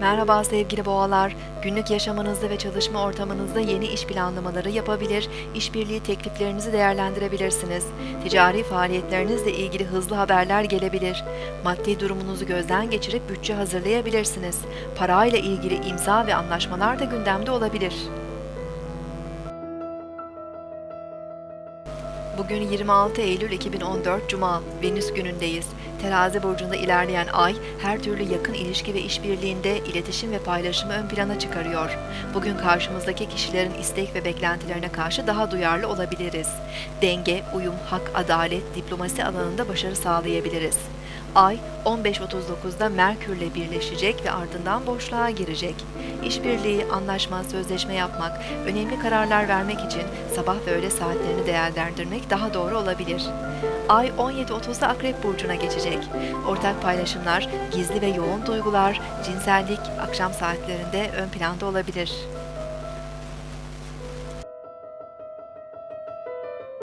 Merhaba sevgili boğalar. Günlük yaşamınızda ve çalışma ortamınızda yeni iş planlamaları yapabilir, işbirliği tekliflerinizi değerlendirebilirsiniz. Ticari faaliyetlerinizle ilgili hızlı haberler gelebilir. Maddi durumunuzu gözden geçirip bütçe hazırlayabilirsiniz. Parayla ilgili imza ve anlaşmalar da gündemde olabilir. Bugün 26 Eylül 2014 Cuma, Venüs günündeyiz. Terazi burcunda ilerleyen ay her türlü yakın ilişki ve işbirliğinde iletişim ve paylaşımı ön plana çıkarıyor. Bugün karşımızdaki kişilerin istek ve beklentilerine karşı daha duyarlı olabiliriz. Denge, uyum, hak, adalet, diplomasi alanında başarı sağlayabiliriz. Ay 15.39'da Merkürle birleşecek ve ardından boşluğa girecek. İşbirliği, anlaşma, sözleşme yapmak, önemli kararlar vermek için sabah ve öğle saatlerini değerlendirmek daha doğru olabilir. Ay 17.30'da Akrep Burcu'na geçecek. Ortak paylaşımlar, gizli ve yoğun duygular, cinsellik akşam saatlerinde ön planda olabilir.